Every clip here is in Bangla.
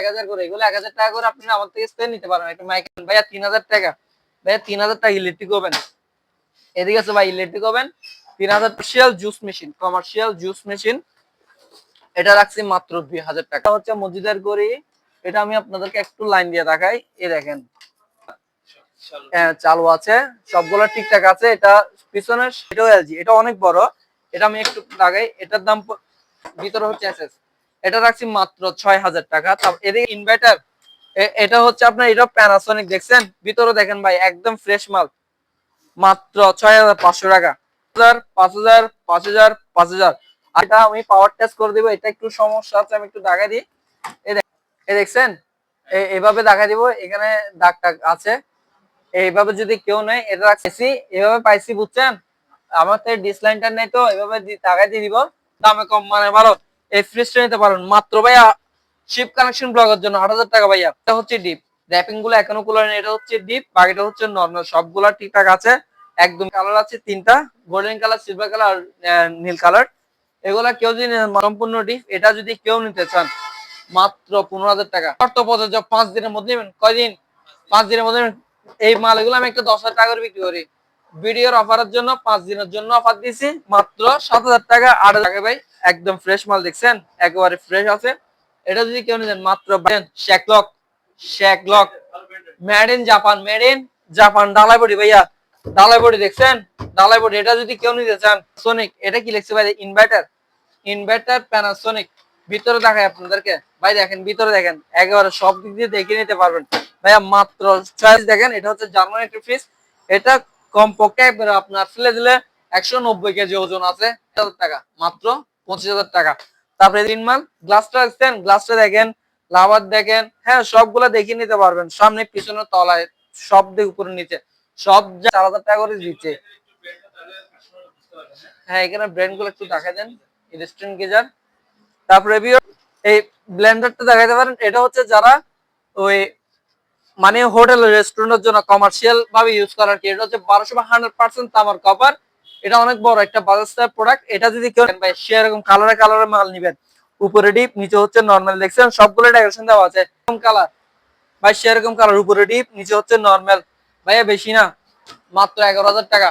এক হাজার করে, এগুলো এক হাজার টাকা করে আপনি আমার থেকে স্প্রে নিতে পারেন একটা মাইক ভাইয়া তিন হাজার টাকা। ভাইয়া তিন হাজার টাকা ইলেকট্রিক ওভেন এদিকে আছে ভাই ইলেকট্রিক ওভেন তিন হাজার commercial juice machine commercial juice machine এটা রাখছি মাত্র দুই হাজার টাকা। হচ্ছে মসজিদের গড়ি। এটা আমি আপনাদেরকে একটু লাইন দিয়ে দেখাই। এ দেখেন। হ্যাঁ চালু আছে। সবগুলো ঠিকঠাক আছে। এটা পিছনে এটাও এলজি। এটা অনেক বড়। এটা আমি একটু লাগাই এটার দাম ভিতরে হচ্ছে এটা রাখছি মাত্র ছয় হাজার টাকা। এদিকে ইনভার্টার এটা হচ্ছে আপনার, এটা প্যানাসোনিক দেখছেন? ভিতরে দেখেন ভাই, একদম ফ্রেশ মাল। মাত্র ছয় হাজার পাঁচশো টাকা। পাঁচ হাজার পাঁচ হাজার পাঁচ হাজার আমি পাওয়ার টেস্ট করে দিব, এটা একটু সমস্যা আমি একটু দিই। এ- এভাবে দিব, এখানে টাগ আছে। এইভাবে যদি কেউ এটা এভাবে পাইছি, বুঝছেন? আমার তো ডিসলাইনটা নেই তো, এভাবে দি- টাকা দিয়ে দিব। দামে কম মানে ভালো। এই ফ্রিজটা নিতে পারেন। মাত্র ভাইয়া শিপ কানেকশন ব্লকের জন্য আট হাজার টাকা ভাইয়া। এটা হচ্ছে ডিপ র্যাপিংগুলো এখনও কুলার এটা হচ্ছে ডিপ বাকিটা হচ্ছে নর্মাল সবগুলা ঠিকঠাক আছে। একদম কালার আছে তিনটা। গোল্ডেন কালার সিলভার কালার আর নীল কালার এগুলা কেউ যদি সম্পূর্ণ ডিপ এটা যদি কেউ নিতে চান, মাত্র পনেরো হাজার টাকা। শর্ত প্রযোজ্য পাঁচ দিনের মধ্যে নেবেন। কয়দিন? পাঁচ দিনের মধ্যে। এই মালগুলো আমি একটা দশ হাজার টাকা করে বিক্রি করি। ভিডিওর অফারের জন্য পাঁচ দিনের জন্য অফার দিয়েছি। মাত্র সাত হাজার টাকা, আট হাজার টাকা ভাই, একদম ফ্রেশ মাল দেখছেন? একেবারে ফ্রেশ আছে। এটা যদি কেউ নিতেন মাত্র শ্যাকলক শ্যাকলক made in Japan made in Japan ডালাইবড়ি ভাইয়া। ডালাইবড়ি দেখছেন? ডালাই বডি এটা যদি কেউ নিতে চান সোনিক এটা কি লিখছে ভাই? ইনভার্টার ইনভার্টার প্যানাসোনিক ভিতরে দেখায় আপনাদেরকে। ভাই দেখেন, ভিতরে দেখেন, একেবারে সব দিক দিয়ে দেখে নিতে পারবেন। ভাইয়া, মাত্র চয়েস দেখেন, এটা হচ্ছে জার্মান একটি ফ্রিজ এটা কমপক্ষে আপনার ফেলে দিলে একশো নব্বই কেজি ওজন আছে হাজার টাকা, মাত্র পঁচিশ হাজার টাকা। তারপরে তিন মাল গ্লাসটা দেখছেন, গ্লাসটা দেখেন, লাভার দেখেন হ্যাঁ সবগুলা দেখিয়ে নিতে পারবেন। সামনে, পিছনে, তলায়, সব দিক উপরে, নিচে। সব চার হাজার টাকা করে দিচ্ছে। হ্যাঁ এখানে ব্র্যান্ডগুলো একটু দেখা দেন রেস্টুরেন্ট গেজার। তারপরে এই ব্লেন্ডারটা দেখাতে পারেন, এটা হচ্ছে যারা ওই মানে হোটেল রেস্টুরেন্টের জন্য কমার্শিয়াল ভাবে ইউজ করার কি? এটা হচ্ছে বারোশো বা হান্ড্রেড পার্সেন্ট তামার কপার এটা অনেক বড় একটা বাজাজ প্রোডাক্ট এটা যদি কেউ ভাই সেরকম কালারে কালারে মাল নিবেন। উপরে ডিপ নিচে হচ্ছে নর্মাল দেখছেন? সবগুলো ডেকোরেশন দেওয়া আছে। এরকম কালার ভাই সেরকম কালার উপরে ডিপ নিচে হচ্ছে নর্মাল ভাইয়া, বেশি না। মাত্র এগারো হাজার টাকা।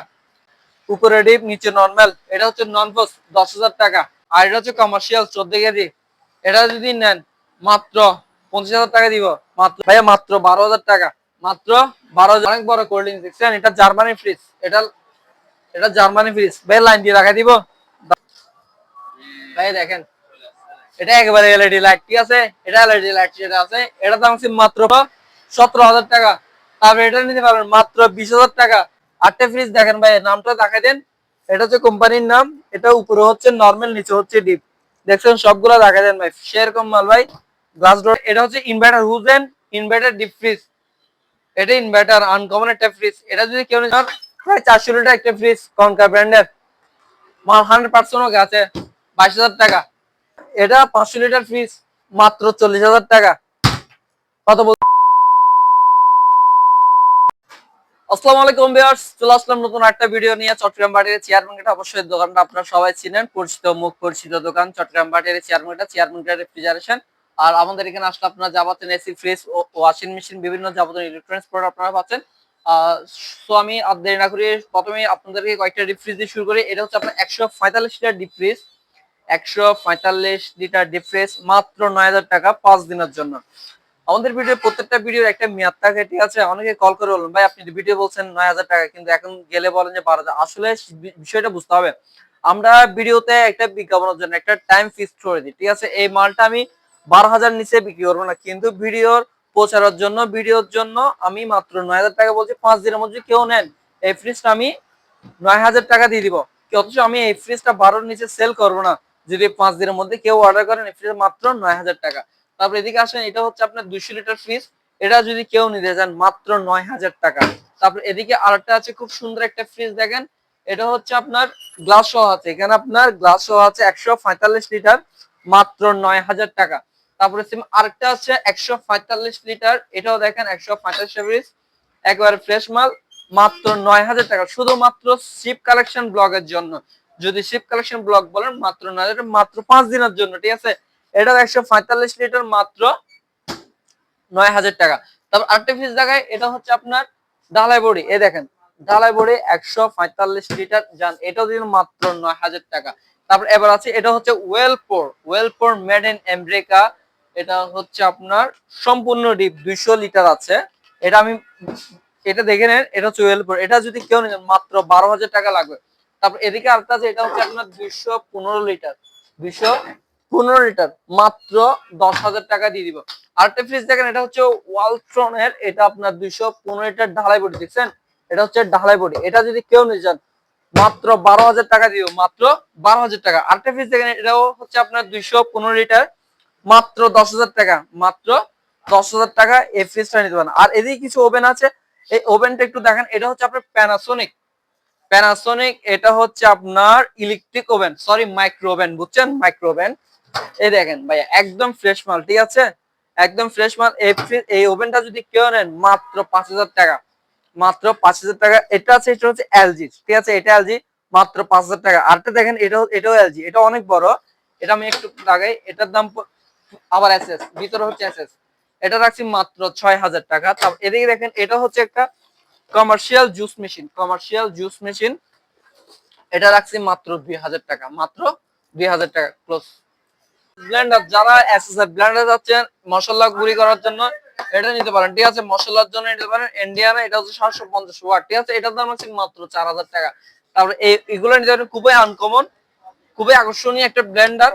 উপরে ডিপ নিচে নর্মাল এটা হচ্ছে নন পোস দশ হাজার টাকা। আর এটা হচ্ছে কমার্শিয়াল চোদ্দ কেজি। এটা যদি নেন, মাত্র পঁচিশ হাজার টাকা দিব। মাত্র ভাইয়া, মাত্র বারো হাজার টাকা। মাত্র বারো হাজার অনেক বড় কোল্ড ড্রিঙ্কস দেখছেন? এটা জার্মানি ফ্রিজ এটা এটা জার্মানি ফ্রিজ ভাই লাইন দিয়ে রাখা দিব। ভাই দেখেন। এটা একেবারে এলইডি লাইট ঠিক আছে। এটা এলইডি লাইট যেটা আছে এটা দাম হচ্ছে মাত্র সতেরো হাজার টাকা। তারপরে এটা নিতে পারবেন, মাত্র বিশ হাজার টাকা। আটটা ফ্রিজ দেখেন ভাই নামটা দেখাই দেন। এটা হচ্ছে কোম্পানির নাম। এটা উপরে হচ্ছে নর্মাল নিচে হচ্ছে ডিপ দেখছেন? সবগুলো দেখা দেন ভাই। সেরকম মাল ভাই। গ্লাস ডোর এটা হচ্ছে ইনভার্টার হুজেন ইনভার্টার ডিপ ফ্রিজ এটা ইনভার্টার আনকমন একটা ফ্রিজ এটা যদি কেউ নিতে প্রায় চারশো লিটার একটা ফ্রিজ কনকা ব্র্যান্ডের মাল হান্ড্রেড পার্সেন্ট আছে বাইশ হাজার টাকা। এটা পাঁচশো লিটার ফ্রিজ মাত্র চল্লিশ হাজার টাকা। কত বল আসসালামু আলাইকুম ভিউয়ার্স, চলে আসলাম নতুন একটা ভিডিও নিয়ে চট্টগ্রাম বাটির চেয়ার মার্কেট অবশ্যই দোকানটা আপনারা সবাই চিনেন, পরিচিত মুখ, পরিচিত দোকান, চট্টগ্রাম বাটির chair market chair market refrigeration আর আমাদের এখানে আসলে আপনারা যাবতীয় এসি ফ্রিজ ওয়াশিং মেশিন বিভিন্ন যাবতীয় ইলেকট্রনিক্স প্রোডাক্ট আপনারা পাচ্ছেন। সো আমি আর দেরি না করে প্রথমে আপনাদেরকে কয়েকটা ডিপ ফ্রিজ দিয়ে শুরু করি। এটা হচ্ছে আপনার একশো পঁয়তাল্লিশ লিটার ডিপ ফ্রিজ একশো পঁয়তাল্লিশ লিটার ডিপ ফ্রিজ মাত্র নয় হাজার টাকা পাঁচ দিনের জন্য। আমাদের ভিডিও প্রত্যেকটা ভিডিওর একটা মেয়াদ থাকে, ঠিক আছে? অনেকে কল করে বলুন ভাই, আপনি ভিডিও বলছেন নয় হাজার টাকা, কিন্তু এখন গেলে বলেন যে বারো হাজার। আসলে বিষয়টা বুঝতে হবে। আমরা ভিডিওতে একটা বিজ্ঞাপনের জন্য একটা টাইম ফিক্স করে দিই, ঠিক আছে? এই মালটা আমি বারো হাজার নিচে বিক্রি করব না। কিন্তু ভিডিওর প্রচারের জন্য, ভিডিওর জন্য আমি মাত্র নয় হাজার টাকা বলছি। পাঁচ দিনের মধ্যে কেউ নেন। এই ফ্রিজটা আমি নয় হাজার টাকা দিয়ে দিব। অথচ আমি এই ফ্রিজটা বারোর নিচে সেল করব না। যদি পাঁচ দিনের মধ্যে কেউ অর্ডার করেন, এই ফ্রিজ মাত্র নয় হাজার টাকা। তারপর এদিকে আসেন, এটা হচ্ছে আপনার দুইশো লিটার ফ্রিজ এটা যদি কেউ নিতে চান, মাত্র নয় হাজার টাকা। তারপর এদিকে আরেকটা আছে, খুব সুন্দর একটা ফ্রিজ দেখেন। এটা হচ্ছে আপনার গ্লাস সহ আছে। এখানে আপনার গ্লাস সহ আছে একশো পঁয়তাল্লিশ লিটার মাত্র নয় হাজার টাকা। তারপরে সেম, আরেকটা আছে একশো পঁয়তাল্লিশ লিটার, এটাও দেখেন একশো পঁয়তাল্লিশ ফ্রিজ একেবারে ফ্রেশ মাল, মাত্র নয় হাজার টাকা, শুধুমাত্র শিপ কালেকশন ব্লগের জন্য। যদি শিপ কালেকশন ব্লগ বলেন, মাত্র নয় হাজার মাত্র পাঁচ দিনের জন্য, ঠিক আছে? এটা একশো পঁয়তাল্লিশ লিটার, মাত্র নয় হাজার টাকা। তারপর আরেকটা ফ্রিজ দেখায় এটা হচ্ছে আপনার ঢালাই বডি এ দেখেন, ঢালাই বডি একশো পঁয়তাল্লিশ লিটার যান এটাও দিন মাত্র নয় হাজার টাকা। তারপর এবার আছে, এটা হচ্ছে Whirlpool Whirlpool made in America এটা হচ্ছে আপনার সম্পূর্ণ ডিপ দুইশো লিটার আছে। এটা আমি এটা দেখে নেন, এটা ওয়েলপোর এটা যদি কেউ নেন, মাত্র বারো হাজার টাকা লাগবে। তারপর এদিকে আরেকটা আছে, এটা হচ্ছে আপনার দুইশো পনেরো লিটার, দুইশো পনেরো লিটার, মাত্র দশ হাজার টাকা দিয়ে দিব। আরেকটা ফ্রিজ দেখেন, এটা হচ্ছে ওয়ালট্রনের, এটা আপনার দুইশো পনেরো লিটার ঢালাই বডি দেখছেন? এটা হচ্ছে ঢালাই বডি এটা যদি কেউ নিয়ে যান মাত্র বারো হাজার টাকা দিব, মাত্র বারো হাজার টাকা। আরেকটা ফ্রিজ দেখেন, এটাও হচ্ছে আপনার দুইশো পনেরো লিটার মাত্র দশ হাজার টাকা, মাত্র দশ হাজার টাকা এই ফ্রিজটা নিতে পারেন। আর এদিকে কিছু ওভেন আছে, এই ওভেনটা একটু দেখেন, এটা হচ্ছে আপনার প্যানাসোনিক প্যানাসোনিক এটা হচ্ছে আপনার electric oven sorry micro oven বুঝছেন? মাইক্রো ওভেন এই দেখেন ভাইয়া, একদম ফ্রেশ মাল, ঠিক আছে? একদম ফ্রেশ মাল, এই এই ওভেনটা যদি কেউ নেন, মাত্র পাঁচ হাজার টাকা। মাত্র পাঁচ হাজার টাকা। এটা আছে, এটা হচ্ছে এলজি ঠিক আছে? এটা এলজি মাত্র পাঁচ হাজার টাকা। আরটা দেখেন এটা এটাও এলজি এটা অনেক বড়। এটা আমি একটু লাগাই এটার দাম আবার এসএস ভিতরে হচ্ছে এসএস এটা রাখছি মাত্র ছয় হাজার টাকা। এদিকে দেখেন, এটা হচ্ছে একটা commercial juice machine commercial juice machine এটা রাখছি মাত্র দুই হাজার টাকা, মাত্র দুই হাজার টাকা ক্লোজ ব্লেন্ডার যারা এসএসআর ব্লেন্ডার যাচ্ছেন, মশলা গুঁড়ি করার জন্য এটা নিতে পারেন। ঠিক আছে, মশলার জন্য নিতে পারেন। ইন্ডিয়ানা এটা হচ্ছে সাতশো পঞ্চাশ ওয়াট, ঠিক আছে? এটার দাম হচ্ছে মাত্র চার হাজার টাকা। তারপরে এই এগুলো নিতে পারেন, খুবই আনকমন খুবই আকর্ষণীয় একটা ব্লেন্ডার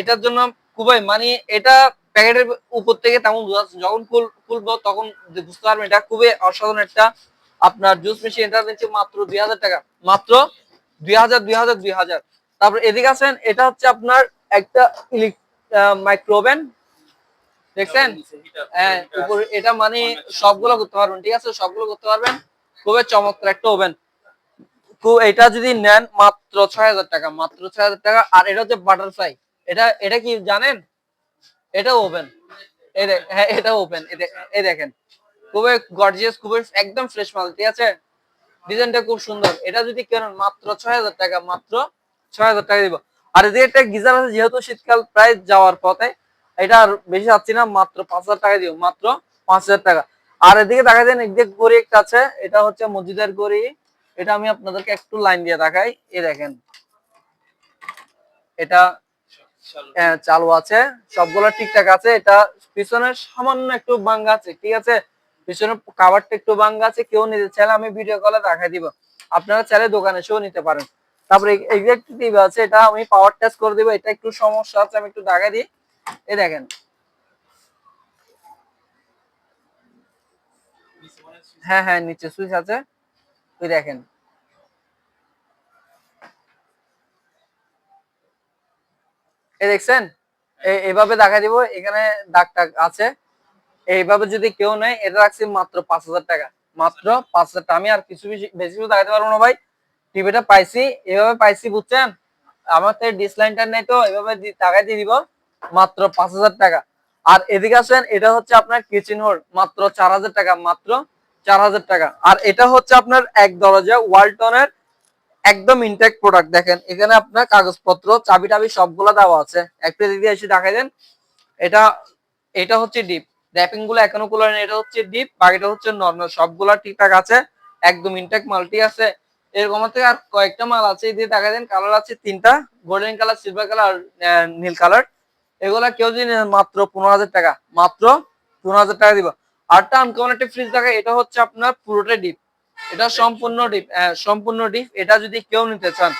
এটার জন্য খুবই মানে এটা প্যাকেটের উপর থেকে তেমন যখন খুলবো তখন বুঝতে পারবেন এটা খুবই অসাধারণ একটা আপনার জুস মেশিন এটা দিচ্ছে মাত্র দুই হাজার টাকা। মাত্র দুই হাজার দুই হাজার দুই হাজার। তারপর এদিকে আছেন এটা হচ্ছে আপনার একটা মাইক্রো ওভেন দেখছেন? হ্যাঁ উপর এটা মানে সবগুলো করতে পারবেন ঠিক আছে? সবগুলো করতে পারবেন। খুবই চমৎকার একটা ওভেন এটা যদি নেন মাত্র ছয় হাজার টাকা মাত্র ছয় হাজার টাকা। আর এটা হচ্ছে বাটারফ্লাই এটা এটা কি জানেন? এটা এই হ্যাঁ এটা ওপেন এই দেখেন। খুবই গর্জিয়াস খুবই একদম ফ্রেশ মাল, ঠিক আছে? ডিজাইনটা খুব সুন্দর। এটা যদি কেনেন, মাত্র ছয় হাজার টাকা, মাত্র ছয় হাজার টাকা দিব। আর একটা গিজার আছে, যেহেতু শীতকাল প্রায় যাওয়ার পথে, এটা আর বেশি যাচ্ছি না, মাত্র পাঁচ হাজার টাকা দিব, মাত্র পাঁচ হাজার টাকা। আর এদিকে দেখা যায় এদিকে গড়ি একটা আছে, এটা হচ্ছে মসজিদের গড়ি এটা আমি আপনাদেরকে একটু লাইন দিয়ে দেখাই। এ দেখেন। এটা হ্যাঁ, চালু আছে। সবগুলো ঠিকঠাক আছে। এটা পিছনে সামান্য একটু বাঙ্গা আছে ঠিক আছে? পিছনে কাভারটা একটু বাঙ্গা আছে। কেউ নিতে চাইলে আমি ভিডিও কলে দেখাই দিব। আপনারা চাইলে দোকানে এসেও নিতে পারেন। তারপরে এটা আমি পাওয়ার টেস্ট করে দিব। এটা একটু সমস্যা আছে আমি একটু দিই। এই দেখেন। হ্যাঁ হ্যাঁ সুইচ আছে। দেখেন। দেখছেন? এভাবে দেখা দিব, এখানে দাগ টাগ আছে। এইভাবে যদি কেউ নেয়, এটা রাখছি মাত্র পাঁচ হাজার টাকা। মাত্র পাঁচ হাজার টাকা। আমি আর কিছু বেশি কিছু দেখাতে পারব না ভাই। টিভিটা পাইছি, এভাবে পাইছি, বুঝছেন? আমার তো ডিসলাইনটা নেই তো, এভাবে টাকায় দিয়ে দিব, মাত্র পাঁচ হাজার টাকা। আর এদিকে আসেন, এটা হচ্ছে আপনার কিচেন হোল মাত্র চার হাজার টাকা, মাত্র চার হাজার টাকা। আর এটা হচ্ছে আপনার এক দরজা ওয়ালটনের একদম ইনটেক প্রোডাক্ট দেখেন। এখানে আপনার কাগজপত্র চাবি টাবি সবগুলো দেওয়া আছে। একটু দিদি এসে দেখাই দেন। এটা এটা হচ্ছে ডিপ র্যাপিংগুলো এখনও খোলা এটা হচ্ছে ডিপ বাকিটা হচ্ছে নর্মাল সবগুলা ঠিকঠাক আছে। একদম ইনটেক মালটি আছে। এরকম থেকে আর কয়েকটা মাল আছে। দিয়ে দেখা দেন কালার আছে তিনটা। গোল্ডেন কালার সিলভার কালার নীল কালার এগুলা কেউ যদি মাত্র পনেরো হাজার টাকা। মাত্র পনেরো হাজার টাকা দিব। আরটা আনকমন একটা ফ্রিজ দেখা এটা হচ্ছে আপনার পুরোটা ডিপ এটা সম্পূর্ণ ডিপ সম্পূর্ণ ডিপ। এটা যদি কেউ নিতে চান,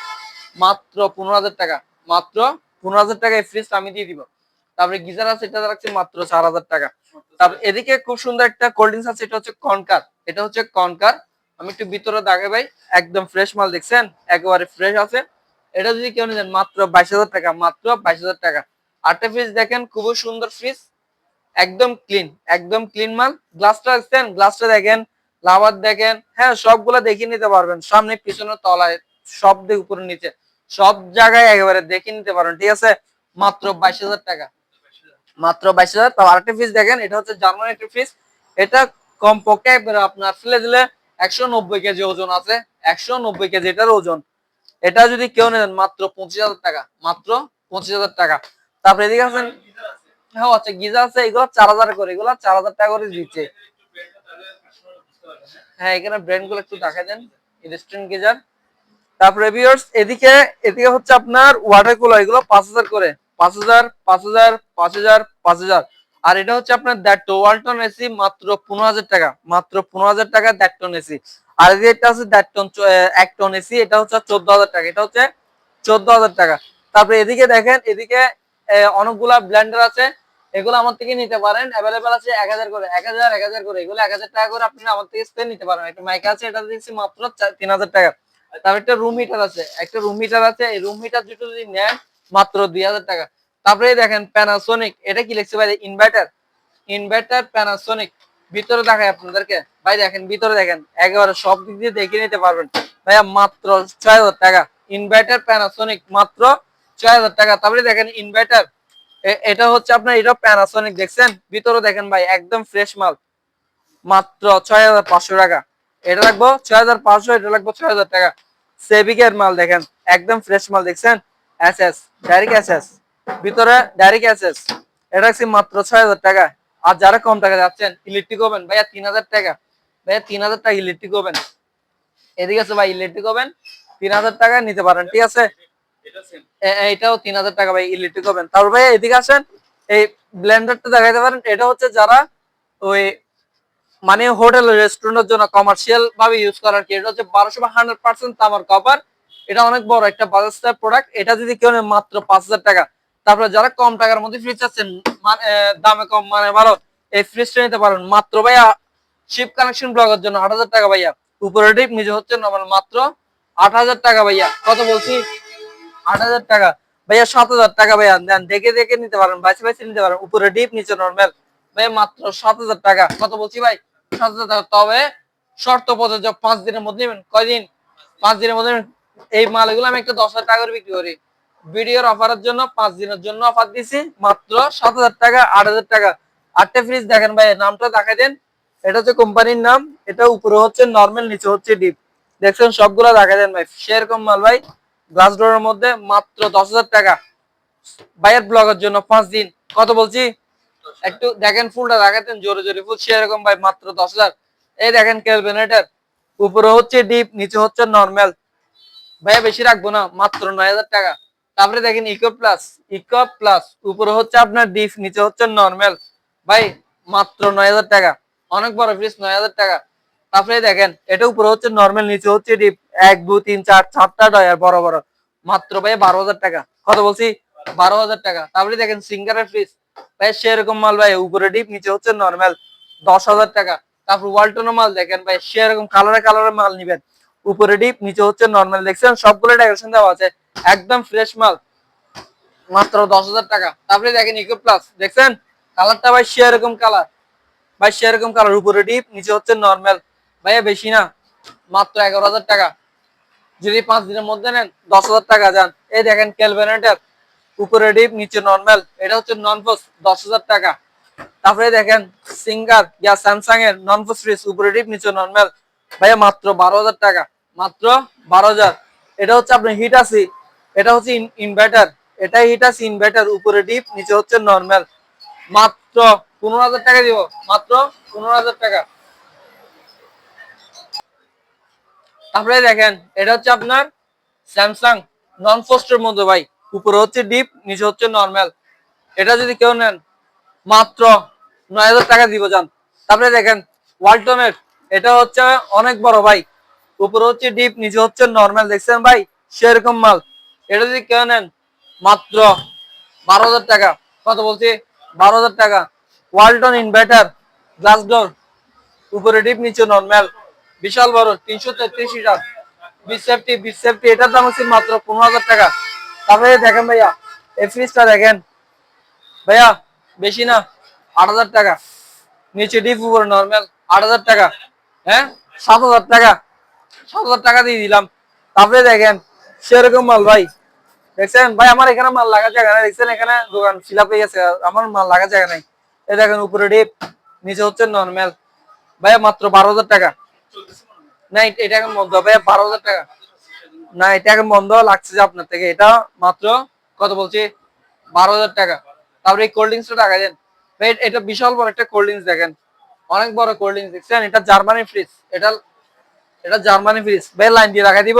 মাত্র পনেরো হাজার টাকা। মাত্র পনেরো হাজার টাকা এই ফ্রিজটা আমি দিয়ে দিব। তারপরে গিজার আছে, এটা রাখছি মাত্র চার হাজার টাকা। তারপর এদিকে খুব সুন্দর একটা কোল্ড ড্রিঙ্কস আছে, এটা হচ্ছে কনকার। এটা হচ্ছে কনকার। আমি একটু ভিতরে দাগে ভাই, একদম ফ্রেশ মাল দেখছেন? একেবারে ফ্রেশ আছে। এটা যদি কেউ নিতেন মাত্র বাইশ হাজার টাকা, মাত্র বাইশ হাজার টাকা। আটটা ফ্রিজ দেখেন, খুবই সুন্দর ফ্রিজ একদম ক্লিন একদম ক্লিন মাল। গ্লাসটা দেখছেন? গ্লাসটা দেখেন লাভার দেখেন হ্যাঁ সবগুলা দেখে নিতে পারবেন। সামনে, পিছনে, তলায়, সব দিক উপরে নিচে। সব জায়গায় একেবারে দেখে নিতে পারবেন, ঠিক আছে? মাত্র বাইশ হাজার টাকা। মাত্র বাইশ হাজার। তো আরেকটা ফিস দেখেন, এটা হচ্ছে জার্মান একটা ফিস এটা কমপক্ষে আপনার ফেলে দিলে একশো নব্বই কেজি ওজন আছে, একশো নব্বই কেজি এটার ওজন। এটা যদি কেউ নেন, মাত্র পঁচিশ হাজার টাকা, মাত্র পঁচিশ হাজার টাকা। তারপরে এদিকে আছেন হ্যাঁ আচ্ছা গিজা আছে, এগুলো চার হাজার করে, এগুলো চার হাজার টাকা করে দিচ্ছে। হ্যাঁ এখানে ব্র্যান্ডগুলো একটু দেখা দেন ইনস্ট্যান্ট গিজার তারপরে ভিউয়ার্স এদিকে এদিকে হচ্ছে আপনার ওয়াটার কুলার এগুলো পাঁচ হাজার করে। পাঁচ হাজার পাঁচ হাজার পাঁচ হাজার পাঁচ হাজার। আর এটা হচ্ছে আপনার দ্যাটটো ওয়ালটন এসি মাত্র পনেরো হাজার টাকা। মাত্র পনেরো হাজার টাকা দ্যাটটন এসি আর এটা হচ্ছে দ্যাটটন এক টন এসি এটা হচ্ছে চোদ্দ হাজার টাকা। এটা হচ্ছে চোদ্দ হাজার টাকা। তারপরে এদিকে দেখেন, এদিকে অনেকগুলা ব্লেন্ডার আছে। এগুলো আমার থেকে নিতে পারেন। অ্যাভেলেবেল আছে এক হাজার করে, এক হাজার এক হাজার করে। এগুলো এক হাজার টাকা করে আপনি আমার থেকে স্প্রে নিতে পারেন। একটা মাইক আছে, এটা দিচ্ছি মাত্র তিন হাজার টাকা। তারপর একটা রুম হিটার আছে। একটা রুম হিটার আছে, এই রুম হিটার দুটো যদি নেন, মাত্র দুই হাজার টাকা। তারপরে দেখেন প্যানাসোনিক এটা কি লিখছে ভাই? ইনভার্টার ইনভার্টার প্যানাসোনিক ভিতরে দেখায় আপনাদেরকে। ভাই দেখেন, ভিতরে দেখেন। একেবারে সব দিক দিয়ে দেখে নিতে পারবেন। ভাইয়া, মাত্র ছয় হাজার টাকা। ইনভার্টার প্যানাসোনিক মাত্র ছয় হাজার টাকা। তারপরে দেখেন ইনভার্টার এটা হচ্ছে আপনার, এটা প্যানাসনিক দেখছেন? ভিতরে দেখেন ভাই, একদম ফ্রেশ মাল। মাত্র ছয় হাজার পাঁচশো টাকা। এটা রাখব ছয় হাজার পাঁচশো, এটা রাখব ছয় হাজার টাকা। সেভিকের মাল দেখেন, একদম ফ্রেশ মাল, দেখছেন? S S direct S S ভিতরে ডাইরেক্ট এস এস এটা মাত্র ছয় হাজার টাকা। আর যারা কম টাকা যাচ্ছেন ইলেকট্রিক ওভেন ভাইয়া তিন হাজার টাকা। ভাইয়া তিন হাজার টাকা ইলেকট্রিক ওভেন এদিকে আছে ভাই ইলেকট্রিক ওভেন তিন হাজার টাকা নিতে পারেন, ঠিক আছে? এ- এইটাও তিন হাজার টাকা ভাই ইলেকট্রিক ওভেন তারপর ভাই, এদিকে আসেন, এই ব্লেন্ডারটা দেখাইতে পারেন, এটা হচ্ছে যারা ওই মানে হোটেল রেস্টুরেন্টের জন্য কমার্শিয়াল ভাবে ইউজ করার কি। এটা হচ্ছে বারোশো বা হান্ড্রেড পার্সেন্ট তামার কপার এটা অনেক বড় একটা বাজাজ প্রোডাক্ট এটা যদি কেউ মাত্র পাঁচ হাজার টাকা। তারপরে যারা কম টাকার মধ্যে ফ্রিজ মানে দামে কম মানে ভালো, এই ফ্রিজটা নিতে পারেন। মাত্র ভাইয়া শিপ কানেকশন ব্লকের জন্য আট হাজার টাকা ভাইয়া। উপরে ডিপ নিজে হচ্ছে নর্মাল মাত্র আট হাজার টাকা ভাইয়া। কত বলছি? আট হাজার টাকা। ভাইয়া, সাত হাজার টাকা ভাইয়া, দেন, দেখে দেখে নিতে পারেন বাইসে বাইসে নিতে পারেন। উপরে ডিপ নিচে নর্মাল ভাইয়া, মাত্র সাত হাজার টাকা। কত বলছি ভাই, সাত হাজার টাকা। তবে শর্ত প্রযোজ্য পাঁচ দিনের মধ্যে নেবেন। কয়দিন? পাঁচ দিনের মধ্যে। এই মালগুলো আমি একটা দশ হাজার টাকা করে বিক্রি করি। ভিডিওর অফারের জন্য, পাঁচ দিনের জন্য অফার দিছি। মাত্র সাত হাজার টাকা, আট হাজার টাকা। আটটা ফ্রিজ দেখেন ভাই নামটা দেখা দেন। এটা হচ্ছে কোম্পানির নাম। এটা উপরে হচ্ছে নর্মাল নিচে হচ্ছে ডিপ দেখছেন, সবগুলো দেখা দেন ভাই। সেরকম মাল ভাই। গ্লাস ডোরের মধ্যে মাত্র দশ হাজার টাকা। ভাইয়ের ব্লগের জন্য পাঁচ দিন। কত বলছি? একটু দেখেন ফুলটা দেখাতেন জোরে জোরে ফুল সেরকম ভাই মাত্র দশ হাজার। এই দেখেন ক্যালভেনেটার উপরে হচ্ছে ডিপ নিচে হচ্ছে নর্মাল ভাইয়া বেশি রাখব না মাত্র নয় হাজার টাকা। তারপরে দেখেন ইকো প্লাস ইকো প্লাস উপরে হচ্ছে আপনার ডিপ নিচে হচ্ছে নর্মাল ভাই মাত্র নয় হাজার টাকা। অনেক বড় ফ্রিজ নয় হাজার টাকা। তারপরে দেখেন, এটা উপরে হচ্ছে নর্মাল নিচে হচ্ছে ডিপ এক দুই তিন, চার চারটা ডয়ার বড় বড়। মাত্র ভাই বারো হাজার টাকা। কত বলছি? বারো হাজার টাকা। তারপরে দেখেন, সিঙ্গারের ফ্রিজ ভাই, সেরকম মাল ভাই, উপরে ডিপ নিচে হচ্ছে নর্মাল দশ হাজার টাকা। তারপর ওয়ালটনের মাল দেখেন ভাই, সেরকম কালারে কালারের মাল নিবেন। উপরে ডিপ নিচে হচ্ছে নর্মাল দেখছেন? সবগুলো ডেকোরেশন দেওয়া আছে। একদম ফ্রেশ মাল। মাত্র দশ হাজার টাকা। তারপরে দেখেন ইকো প্লাস দেখছেন? কালারটা ভাই, সেরকম কালার ভাই, সেরকম কালার উপরে ডিপ নিচে হচ্ছে নর্মাল ভাইয়া বেশি না, মাত্র এগারো হাজার টাকা। যদি পাঁচ দিনের মধ্যে নেন, দশ হাজার টাকা যান। এই দেখেন ক্যালভেনেটার উপরে ডিপ, নিচে নর্মাল এটা হচ্ছে নন ফোস দশ হাজার টাকা। তারপরে দেখেন সিঙ্গার ইয়া স্যামসাং এর নন ফোস ফ্রিজ উপরে ডিপ, নিচে নর্মাল ভাইয়া মাত্র বারো হাজার টাকা, মাত্র বারো হাজার। এটা হচ্ছে আপনার হিট আসি এটা হচ্ছে ইনভার্টার এটা হিট আছে ইনভার্টার উপরে ডিপ, নিচে হচ্ছে নর্মাল মাত্র পনেরো হাজার টাকা দিব, মাত্র পনেরো হাজার টাকা। তারপরে দেখেন, এটা হচ্ছে আপনার স্যামসাং নন ফোস্টের মধ্যে ভাই। উপরে হচ্ছে ডিপ নিচে হচ্ছে নর্মাল এটা যদি কেউ নেন, মাত্র নয় হাজার টাকা দিব যান। তারপরে দেখেন ওয়ালটনের এটা হচ্ছে অনেক বড় ভাই। উপরে হচ্ছে ডিপ নিচে হচ্ছে নর্মাল দেখছেন ভাই? সেরকম মাল। এটা যদি কেউ নেন, মাত্র বারো হাজার টাকা। কত বলছি? বারো হাজার টাকা। ওয়ালটন ইনভার্টার গ্লাস ডোর উপরে ডিপ নিচে নর্মাল বিশাল বড়, তিনশো তেত্রিশ লিটার। বিশ সেফটি বিশ সেফটি এটার দাম হচ্ছে মাত্র পনেরো হাজার টাকা। তারপরে দেখেন ভাইয়া, এই ফ্রিজটা দেখেন। ভাইয়া, বেশি না, আট হাজার টাকা। নিচে ডিপ উপরে নর্মাল আট হাজার টাকা। হ্যাঁ? সাত হাজার টাকা। সাত হাজার টাকা দিয়ে দিলাম। তারপরে দেখেন, সেরকম মাল ভাই। দেখছেন? ভাই, আমার এখানে মাল লাগা জায়গা নাই। দেখছেন এখানে দোকান ফিল আপ হয়ে গেছে। আমার মাল লাগা জায়গা নাই। এই দেখেন উপরে ডিপ, নিচে হচ্ছে নর্মাল ভাইয়া, মাত্র বারো হাজার টাকা। না এটা- এটা এখন বন্ধ ভাইয়া বারো হাজার টাকা। না এটা এখন বন্ধ লাগছে যে আপনার থেকে। এটা মাত্র কত বলছি? বারো হাজার টাকা। তারপরে এই কোল্ড ড্রিঙ্কসটা টাকা দেন। এটা বিশাল বড় একটা কোল্ড ড্রিঙ্কস দেখেন। অনেক বড় কোল্ড ড্রিঙ্কস দেখছেন? এটা জার্মানি ফ্রিজ এটা এটা জার্মানি ফ্রিজ ভাই লাইন দিয়ে দিব।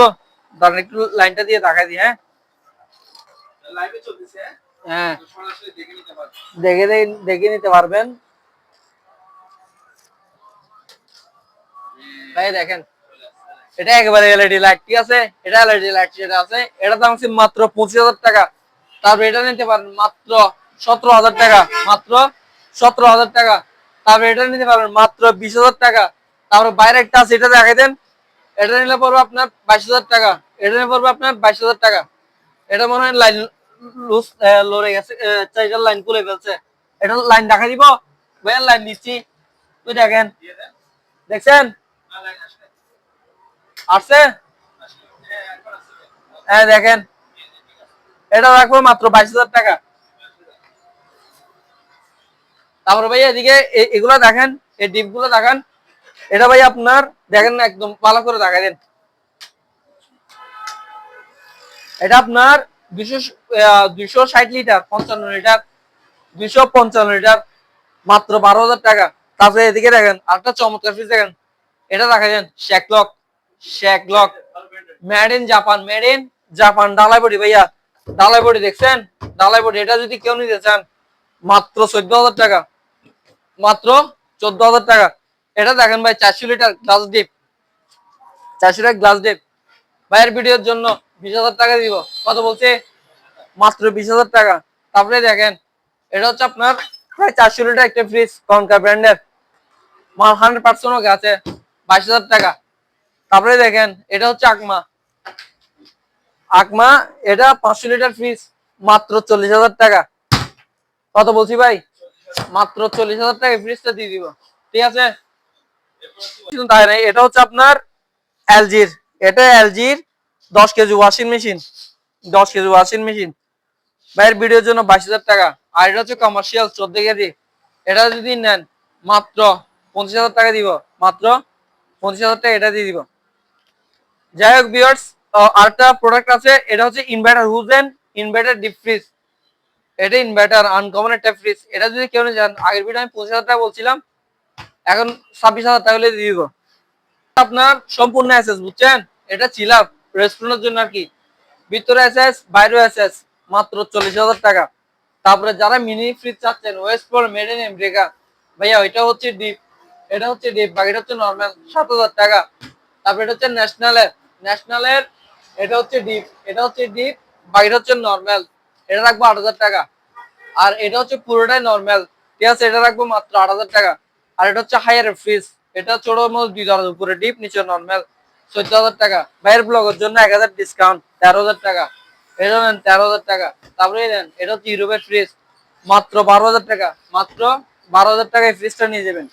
একটু লাইনটা দিয়ে দিই হ্যাঁ? হ্যাঁ? দেখে নিতে পারবেন। ভাই, দেখেন, এটা একেবারে এলইডি লাইট ঠিক আছে, এটা এলইডি লাইট যেটা আছে এটা দাম হচ্ছে মাত্র পঁচিশ হাজার টাকা। তারপর এটা নিতে পারেন মাত্র সতেরো হাজার টাকা, মাত্র সতেরো হাজার টাকা। তারপর এটা নিতে পারবেন মাত্র বিশ হাজার টাকা। তারপর বাইরে একটা আছে, এটা দেখাই দেন। এটা নিলে পড়বে আপনার বাইশ হাজার টাকা। এটা নিলে পড়বে আপনার বাইশ হাজার টাকা। এটা মনে হয় লাইন লুজ লড়ে গেছে চাইটার লাইন খুলে ফেলছে। এটা লাইন দেখা দিব। ভাইয়ার লাইন দিচ্ছি। তুই দেখেন, দেখছেন? আসছে? হ্যাঁ দেখেন। এটা রাখব মাত্র বাইশ হাজার টাকা। তারপর ভাই এদিকে দেখেন, এই ডিপগুলো দেখেন। এটা ভাই আপনার, দেখেন একদম ভালো করে এটা আপনার দুশো ষাট লিটার, পঞ্চান্ন লিটার দুশো পঞ্চান্ন লিটার, মাত্র বারো হাজার টাকা। তারপরে এদিকে দেখেন, আরেকটা চমৎকার ফ্রিজ দেখেন। এটা দেখা যান শেকলক শেকলক made in Japan made in Japan ডালাই বডি ভাইয়া ডালাই বডি দেখছেন? ডালাই বডি এটা যদি কেউ নিতে চান, মাত্র চোদ্দ হাজার টাকা। মাত্র চোদ্দ হাজার টাকা। এটা দেখেন ভাই, চারশো লিটার গ্লাস ডিপ চারশো লিটার গ্লাস ডিপ ভাইয়ের ভিডিওর জন্য বিশ হাজার টাকা দিব। কত বলছে? মাত্র বিশ হাজার টাকা। তারপরে দেখেন, এটা হচ্ছে আপনার প্রায় চারশো লিটার একটা ফ্রিজ কনকা ব্র্যান্ডের মাল হান্ড্রেড পার্সেন্ট আছে বাইশ হাজার টাকা। তারপরে দেখেন, এটা হচ্ছে আকমা। আকমা, এটা পাঁচশো লিটার ফ্রিজ, মাত্র চল্লিশ হাজার টাকা। কত বলছি ভাই? মাত্র চল্লিশ হাজার টাকা ফ্রিজটা দিয়ে দিব। ঠিক আছে? তাই নাই, এটা হচ্ছে আপনার এলজির। এটা এলজির দশ কেজি ওয়াশিং মেশিন। দশ কেজি ওয়াশিং মেশিন। ভাইয়ের ভিডিওর জন্য বাইশ হাজার টাকা। আর এটা হচ্ছে কমার্শিয়াল চোদ্দ কেজি। এটা যদি নেন, মাত্র পঁচিশ হাজার টাকা দিব। মাত্র পঁচিশ হাজার টাকা এটা দিয়ে দিব। যাই হোক বিয়ার্স আরেকটা প্রোডাক্ট আছে, এটা হচ্ছে ইনভার্টার হুজেন ইনভার্টার ডিপ ফ্রিজ এটা ইনভার্টার আনকমন একটা ফ্রিজ এটা যদি কেউ যান আগের ভিডিও আমি পঁচিশ হাজার টাকা বলছিলাম, এখন ছাব্বিশ হাজার টাকা হলে দিয়ে দিব। আপনার সম্পূর্ণ অ্যাসেস বুঝছেন? এটা চিলাপ রেস্টুরেন্টের জন্য আর কি। ভিতরে অ্যাসেস বাইরে অ্যাসেস মাত্র চল্লিশ হাজার টাকা। তারপরে যারা মিনি ফ্রিজ চাচ্ছেন ওয়েস্ট ফর মেড ইন আমেরিকা ভাইয়া, ওইটা হচ্ছে ডিপ এটা হচ্ছে ডিপ বাকিটা হচ্ছে নর্মাল সাত হাজার টাকা। তারপরে এটা হচ্ছে ন্যাশনালের ন্যাশনালের এটা হচ্ছে ডিপ এটা হচ্ছে ডিপ বাকিটা হচ্ছে নর্মাল এটা রাখব আট হাজার টাকা। আর এটা হচ্ছে পুরোটাই নর্মাল ঠিক আছে, এটা রাখব মাত্র আট হাজার টাকা। আর এটা হচ্ছে হায়ার ফ্রিজ এটা ছোট মতো দুই হাজার উপরে ডিপ নিচে নর্মাল চোদ্দ হাজার টাকা। ভাইয়ের ব্লগের জন্য এক হাজার ডিসকাউন্ট তেরো হাজার টাকা। এটা নেন, তেরো হাজার টাকা। তারপরে নেন, এটা হচ্ছে ইউরোপের ফ্রিজ মাত্র বারো হাজার টাকা। মাত্র বারো হাজার টাকায় ফ্রিজটা নিয়ে যাবেন।